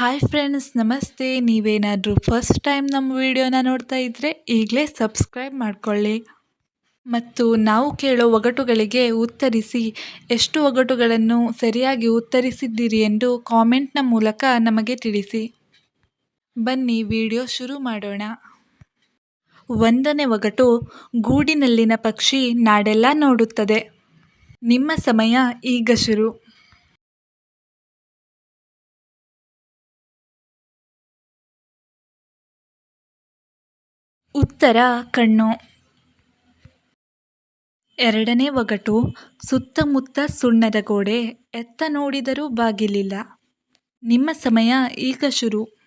Hi friends ನಮಸ್ತೆ. ನೀವೇನಾದರೂ first time ನಮ್ಮ ವಿಡಿಯೋನ ನೋಡ್ತಾ ಇದ್ದರೆ ಈಗಲೇ ಸಬ್ಸ್ಕ್ರೈಬ್ ಮಾಡಿಕೊಳ್ಳಿ. ಮತ್ತು ನಾವು ಕೇಳೋ ಒಗಟುಗಳಿಗೆ ಉತ್ತರಿಸಿ, ಎಷ್ಟು ಒಗಟುಗಳನ್ನು ಸರಿಯಾಗಿ ಉತ್ತರಿಸಿದ್ದೀರಿ ಎಂದು ಕಾಮೆಂಟ್ನ ಮೂಲಕ ನಮಗೆ ತಿಳಿಸಿ. ಬನ್ನಿ, ವಿಡಿಯೋ ಶುರು ಮಾಡೋಣ. ಒಂದನೇ ಒಗಟು, ಗೂಡಿನಲ್ಲಿನ ಪಕ್ಷಿ ನಾಡೆಲ್ಲ ನೋಡುತ್ತದೆ. ನಿಮ್ಮ ಸಮಯ ಈಗ ಶುರು. ಉತ್ತರ ಕಣ್ಣು. ಎರಡನೇ ಒಗಟು ಸುತ್ತಮುತ್ತ ಸುಣ್ಣದ ಗೋಡೆ, ಎತ್ತ ನೋಡಿದರೂ ಬಾಗಿಲಿಲ್ಲ. ನಿಮ್ಮ ಸಮಯ ಈಗ ಶುರು.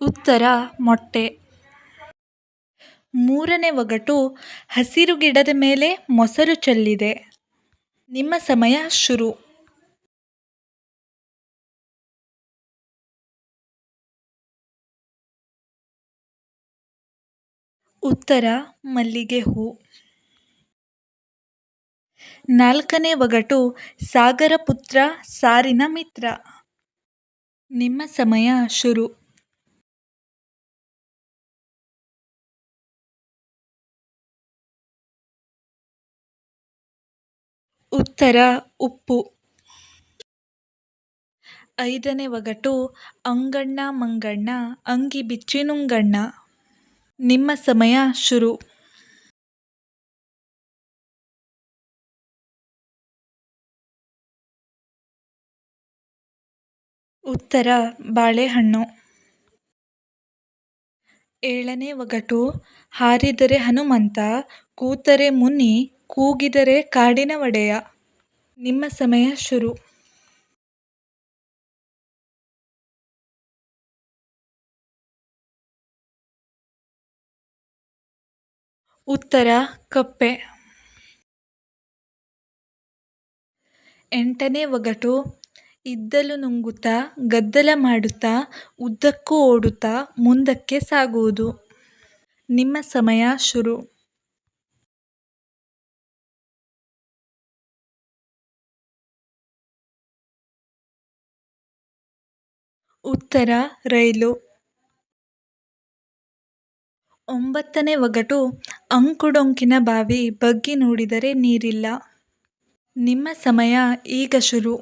ಉತ್ತರ ಮೊಟ್ಟೆ. ಮೂರನೇ ಒಗಟು ಹಸಿರು ಗಿಡದ ಮೇಲೆ ಮೊಸರು ಚೆಲ್ಲಿದೆ. ನಿಮ್ಮ ಸಮಯ ಶುರು. ಉತ್ತರ ಮಲ್ಲಿಗೆ ಹೂ. ನಾಲ್ಕನೇ ಒಗಟು ಸಾಗರ ಪುತ್ರ ಸಾರಿನ ಮಿತ್ರ. ನಿಮ್ಮ ಸಮಯ ಶುರು. ಉತ್ತರ ಉಪ್ಪು. ಐದನೇ ಒಗಟು ಅಂಗಣ್ಣ ಮಂಗಣ್ಣ ಅಂಗಿ ಬಿಚ್ಚಿ ನುಂಗಣ್ಣ. ನಿಮ್ಮ ಸಮಯ ಶುರು. ಉತ್ತರ, ಬಾಳೆಹಣ್ಣು. ಏಳನೇ ಒಗಟು, ಹಾರಿದರೆ ಹನುಮಂತ, ಕೂತರೆ ಮುನಿ, ಕೂಗಿದರೆ ಕಾಡಿನ ಒಡೆಯ. ನಿಮ್ಮ ಸಮಯ ಶುರು. ಉತ್ತರ, ಕಪ್ಪೆ. ಎಂಟನೇ ಒಗಟು, ಇದ್ದಲು ನುಂಗುತ್ತಾ, ಗದ್ದಲ ಮಾಡುತ್ತಾ, ಉದ್ದಕ್ಕೂ ಓಡುತ್ತಾ, ಮುಂದಕ್ಕೆ ಸಾಗುವುದು. ನಿಮ್ಮ ಸಮಯ ಶುರು. ಉತ್ತರ, ರೈಲು. ಒಂಬತ್ತನೇ ಒಗಟು ಅಂಕುಡೊಂಕಿನ ಬಾವಿ ಬಗ್ಗಿ ನೋಡಿದರೆ ನೀರಿಲ್ಲ. ನಿಮ್ಮ ಸಮಯ ಈಗ ಶುರು.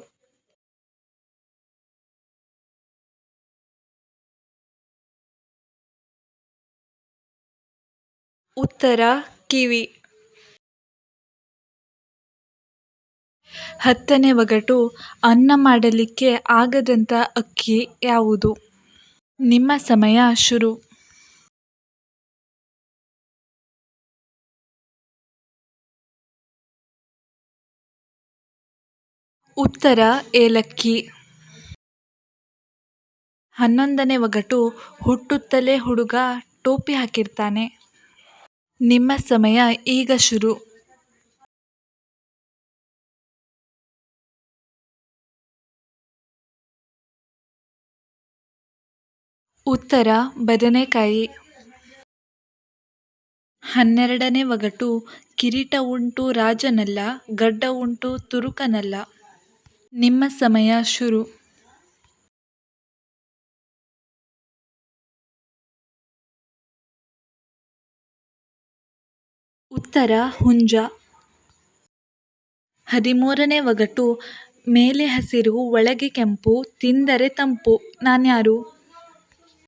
ಉತ್ತರ, ಕಿವಿ. ಹತ್ತನೇ ಒಗಟು ಅನ್ನ ಮಾಡಲಿಕ್ಕೆ ಆಗದಂಥ ಅಕ್ಕಿ ಯಾವುದು? ನಿಮ್ಮ ಸಮಯ ಶುರು. ಉತ್ತರ ಏಲಕ್ಕಿ ಹನ್ನೊಂದನೇ ಒಗಟು ಹುಟ್ಟುತ್ತಲೇ ಹುಡುಗ ಟೋಪಿ ಹಾಕಿರ್ತಾನೆ. ನಿಮ್ಮ ಸಮಯ ಈಗ ಶುರು. ಉತ್ತರ ಬದನೆಕಾಯಿ. ಹನ್ನೆರಡನೇ ಒಗಟು ಕಿರೀಟ ಉಂಟು ರಾಜನಲ್ಲ, ಗಡ್ಡ ಉಂಟು ತುರುಕನಲ್ಲ. ನಿಮ್ಮ ಸಮಯ ಶುರು. ಉತ್ತರ, ಹುಂಜ. ಹದಿಮೂರನೇ ಒಗಟು, ಮೇಲೆ ಹಸಿರು, ಒಳಗೆ ಕೆಂಪು, ತಿಂದರೆ ತಂಪು. ನಾನ್ಯಾರು?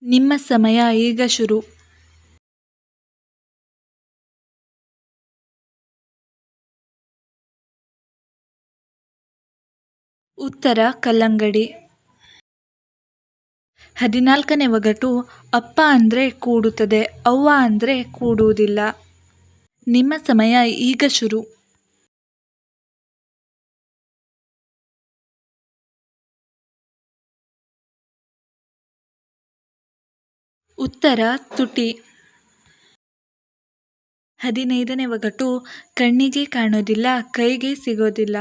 ನಿಮ್ಮ ಸಮಯ ಈಗ ಶುರು. ಉತ್ತರ ಕಲ್ಲಂಗಡಿ. ಹದಿನಾಲ್ಕನೇ ಒಗಟು ಅಪ್ಪ ಅಂದರೆ ಕೂಡುತ್ತದೆ, ಅವ್ವ ಅಂದರೆ ಕೂಡುವುದಿಲ್ಲ. ನಿಮ್ಮ ಸಮಯ ಈಗ ಶುರು. ಉತ್ತರ ತುಟಿ. ಹದಿನೈದನೇ ಒಗಟು ಕಣ್ಣಿಗೆ ಕಾಣೋದಿಲ್ಲ, ಕೈಗೆ ಸಿಗೋದಿಲ್ಲ.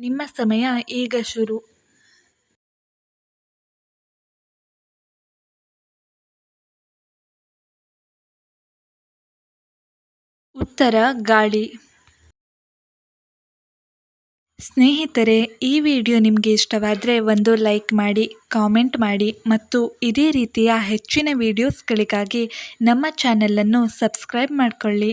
ನಿಮ್ಮ ಸಮಯ ಈಗ ಶುರು. ಉತ್ತರ, ಗಾಳಿ. ಸ್ನೇಹಿತರೆ, ಈ ವಿಡಿಯೋ ನಿಮಗೆ ಇಷ್ಟವಾದರೆ ಒಂದು ಲೈಕ್ ಮಾಡಿ, ಕಾಮೆಂಟ್ ಮಾಡಿ ಮತ್ತು ಇದೇ ರೀತಿಯ ಹೆಚ್ಚಿನ ವಿಡಿಯೋಸ್ಗಳಿಗಾಗಿ ನಮ್ಮ ಚಾನಲನ್ನು ಸಬ್ಸ್ಕ್ರೈಬ್ ಮಾಡಿಕೊಳ್ಳಿ.